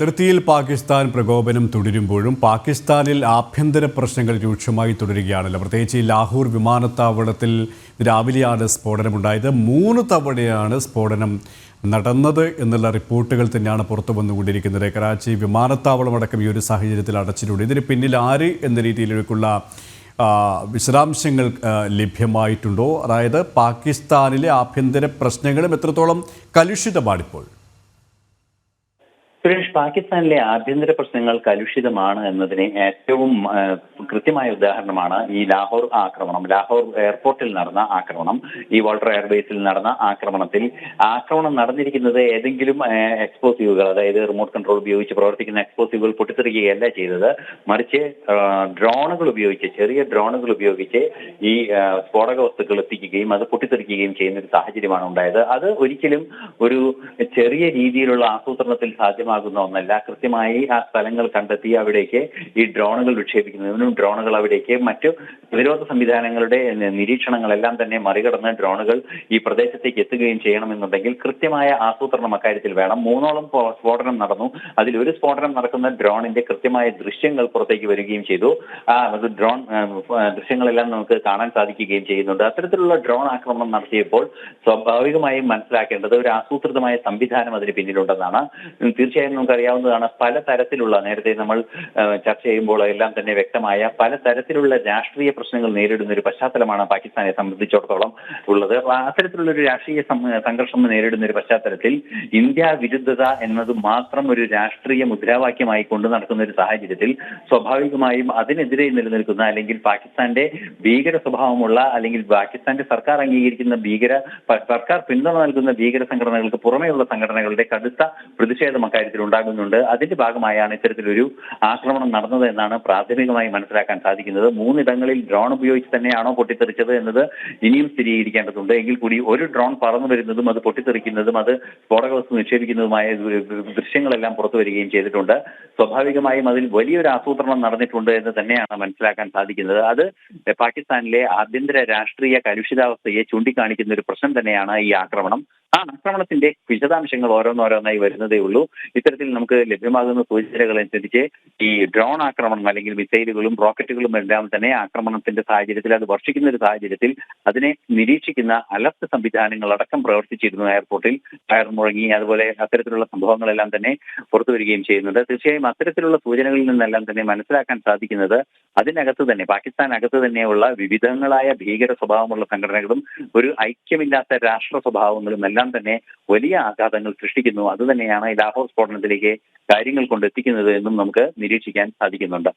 അതിർത്തിയിൽ പാകിസ്ഥാൻ പ്രകോപനം തുടരുമ്പോഴും പാകിസ്ഥാനിൽ ആഭ്യന്തര പ്രശ്നങ്ങൾ രൂക്ഷമായി തുടരുകയാണല്ലോ. പ്രത്യേകിച്ച് ലാഹോർ വിമാനത്താവളത്തിൽ രാവിലെയാണ് സ്ഫോടനമുണ്ടായത്. മൂന്ന് തവണയാണ് സ്ഫോടനം നടന്നത് എന്നുള്ള റിപ്പോർട്ടുകൾ തന്നെയാണ് പുറത്തു വന്നുകൊണ്ടിരിക്കുന്നത്. കറാച്ചി വിമാനത്താവളം അടക്കം ഈ ഒരു സാഹചര്യത്തിൽ അടച്ചിട്ടുണ്ട്. ഇതിന് പിന്നിൽ ആര് എന്ന രീതിയിലേക്കുള്ള വിശദാംശങ്ങൾ ലഭ്യമായിട്ടുണ്ടോ? അതായത് പാകിസ്ഥാനിലെ ആഭ്യന്തര പ്രശ്നങ്ങളും എത്രത്തോളം കലുഷിതമാണിപ്പോൾ? സുരേഷ് പാകിസ്ഥാനിലെ ആഭ്യന്തര പ്രശ്നങ്ങൾ കലുഷിതമാണ് എന്നതിന് ഏറ്റവും കൃത്യമായ ഉദാഹരണമാണ് ഈ ലാഹോർ ആക്രമണം. ലാഹോർ എയർപോർട്ടിൽ നടന്ന ആക്രമണം. ഈ വാൾട്ടർ എയർബേസിൽ നടന്ന ആക്രമണത്തിൽ ആക്രമണം നടന്നിരിക്കുന്നത് ഏതെങ്കിലും എക്സ്പ്ലോസീവുകൾ അതായത് റിമോട്ട് കൺട്രോൾ ഉപയോഗിച്ച് പ്രവർത്തിക്കുന്ന എക്സ്പ്ലോസീവുകൾ പൊട്ടിത്തെറിക്കുകയല്ല ചെയ്തത്. മറിച്ച് ഡ്രോണുകൾ ഉപയോഗിച്ച് ചെറിയ ഡ്രോണുകൾ ഉപയോഗിച്ച് ഈ സ്ഫോടക വസ്തുക്കൾ എത്തിക്കുകയും അത് പൊട്ടിത്തെറിക്കുകയും ചെയ്യുന്ന ഒരു സാഹചര്യമാണ് ഉണ്ടായത്. അത് ഒരിക്കലും ഒരു ചെറിയ രീതിയിലുള്ള ആസൂത്രണത്തിൽ സാധ്യമാകുന്ന ഒന്നല്ല. കൃത്യമായി ആ സ്ഥലങ്ങൾ കണ്ടെത്തി അവിടേക്ക് ഈ ഡ്രോണുകൾ വിക്ഷേപിക്കുന്നതിനും ഡ്രോണുകൾ അവിടേക്ക് മറ്റു പ്രതിരോധ സംവിധാനങ്ങളുടെ നിരീക്ഷണങ്ങളെല്ലാം തന്നെ മറികടന്ന് ഡ്രോണുകൾ ഈ പ്രദേശത്തേക്ക് എത്തുകയും ചെയ്യണമെന്നുണ്ടെങ്കിൽ കൃത്യമായ ആസൂത്രണം അക്കാര്യത്തിൽ വേണം. മൂന്നോളം സ്ഫോടനം നടന്നു. അതിൽ ഒരു സ്ഫോടനം നടക്കുന്ന ഡ്രോണിന്റെ കൃത്യമായ ദൃശ്യങ്ങൾ പുറത്തേക്ക് വരികയും ചെയ്തു. ആ ഡ്രോൺ ദൃശ്യങ്ങളെല്ലാം നമുക്ക് കാണാൻ സാധിക്കുകയും ചെയ്യുന്നുണ്ട്. അത്തരത്തിലുള്ള ഡ്രോൺ ആക്രമണം നടത്തിയപ്പോൾ സ്വാഭാവികമായും മനസ്സിലാക്കേണ്ടത് ഒരു ആസൂത്രിതമായ സംവിധാനം അതിന് പിന്നിലുണ്ടെന്നാണ്. ഉം, തീർച്ചയായും നമുക്ക് അറിയാവുന്നതാണ് പല തരത്തിലുള്ള നേരത്തെ നമ്മൾ ചർച്ച ചെയ്യുമ്പോൾ എല്ലാം തന്നെ വ്യക്തമായ പല തരത്തിലുള്ള രാഷ്ട്രീയ പ്രശ്നങ്ങൾ നേരിടുന്ന ഒരു പശ്ചാത്തലമാണ് പാകിസ്ഥാനെ സംബന്ധിച്ചിടത്തോളം ഉള്ളത്. അത്തരത്തിലുള്ള ഒരു രാഷ്ട്രീയ സംഘർഷം നേരിടുന്ന ഒരു പശ്ചാത്തലത്തിൽ ഇന്ത്യ വിരുദ്ധത എന്നത് മാത്രം ഒരു രാഷ്ട്രീയ മുദ്രാവാക്യമായി കൊണ്ടു നടക്കുന്ന ഒരു സാഹചര്യത്തിൽ സ്വാഭാവികമായും അതിനെതിരെ നിലനിൽക്കുന്ന അല്ലെങ്കിൽ പാകിസ്ഥാന്റെ ഭീകര സ്വഭാവമുള്ള അല്ലെങ്കിൽ പാകിസ്ഥാന്റെ സർക്കാർ അംഗീകരിക്കുന്ന ഭീകര സർക്കാർ പിന്തുണ നൽകുന്ന ഭീകര സംഘടനകൾക്ക് പുറമെയുള്ള സംഘടനകളുടെ കടുത്ത പ്രതിഷേധം അക്കാര്യത്തിൽ ഉണ്ടാകുന്നുണ്ട്. അതിന്റെ ഭാഗമായാണ് ഇത്തരത്തിലൊരു ആക്രമണം നടന്നത് എന്നാണ് പ്രാഥമികമായി മനസ്സിലാക്കാൻ സാധിക്കുന്നത്. മൂന്നിടങ്ങളിൽ ഡ്രോൺ ഉപയോഗിച്ച് തന്നെയാണോ പൊട്ടിത്തെറിച്ചത് എന്നത് ഇനിയും സ്ഥിരീകരിക്കേണ്ടതുണ്ട്. എങ്കിൽ കൂടി ഒരു ഡ്രോൺ പറന്നു വരുന്നതും അത് പൊട്ടിത്തെറിക്കുന്നതും അത് സ്ഫോടക വസ്തു നിക്ഷേപിക്കുന്നതുമായ ദൃശ്യങ്ങളെല്ലാം പുറത്തു വരികയും ചെയ്തിട്ടുണ്ട്. സ്വാഭാവികമായും അതിൽ വലിയൊരു ആസൂത്രണം നടന്നിട്ടുണ്ട് എന്ന് തന്നെയാണ് മനസ്സിലാക്കാൻ സാധിക്കുന്നത്. അത് പാകിസ്ഥാനിലെ ആഭ്യന്തര രാഷ്ട്രീയ കലുഷിതാവസ്ഥയെ ചൂണ്ടിക്കാണിക്കുന്ന ഒരു പ്രശ്നം തന്നെയാണ് ഈ ആക്രമണം. ആ ആക്രമണത്തിന്റെ വിശദാംശങ്ങൾ ഓരോന്നോരോന്നായി വരുന്നതേ ഉള്ളൂ. ഇത്തരത്തിൽ നമുക്ക് ലഭ്യമാകുന്ന സൂചനകൾ അനുസരിച്ച് ഈ ഡ്രോൺ ആക്രമണം അല്ലെങ്കിൽ മിസൈലുകളും റോക്കറ്റുകളും എല്ലാം തന്നെ ആക്രമണത്തിന്റെ സാഹചര്യത്തിൽ അത് വർഷിക്കുന്ന ഒരു സാഹചര്യത്തിൽ അതിനെ നിരീക്ഷിക്കുന്ന അലർട്ട് സംവിധാനങ്ങൾ അടക്കം പ്രവർത്തിച്ചിരുന്നു എയർപോർട്ടിൽ ഫയർ മുഴങ്ങി അതുപോലെ അത്തരത്തിലുള്ള സംഭവങ്ങളെല്ലാം തന്നെ പുറത്തു വരികയും ചെയ്യുന്നത്. തീർച്ചയായും അത്തരത്തിലുള്ള സൂചനകളിൽ നിന്നെല്ലാം തന്നെ മനസ്സിലാക്കാൻ സാധിക്കുന്നത് അതിനകത്ത് തന്നെ പാകിസ്ഥാൻ അകത്ത് തന്നെയുള്ള വിവിധങ്ങളായ ഭീകര സ്വഭാവമുള്ള സംഘടനകളും ഒരു ഐക്യമില്ലാത്ത രാഷ്ട്ര സ്വഭാവങ്ങളും എല്ലാം തന്നെ വലിയ ആഘാതങ്ങൾ സൃഷ്ടിക്കുന്നു. അതുതന്നെയാണ് ഈ ലാഹോർ സ്ഫോടനത്തിലേക്ക് കാര്യങ്ങൾ കൊണ്ടെത്തിക്കുന്നത് എന്നും നമുക്ക് നിരീക്ഷിക്കാൻ സാധിക്കുന്നുണ്ട്.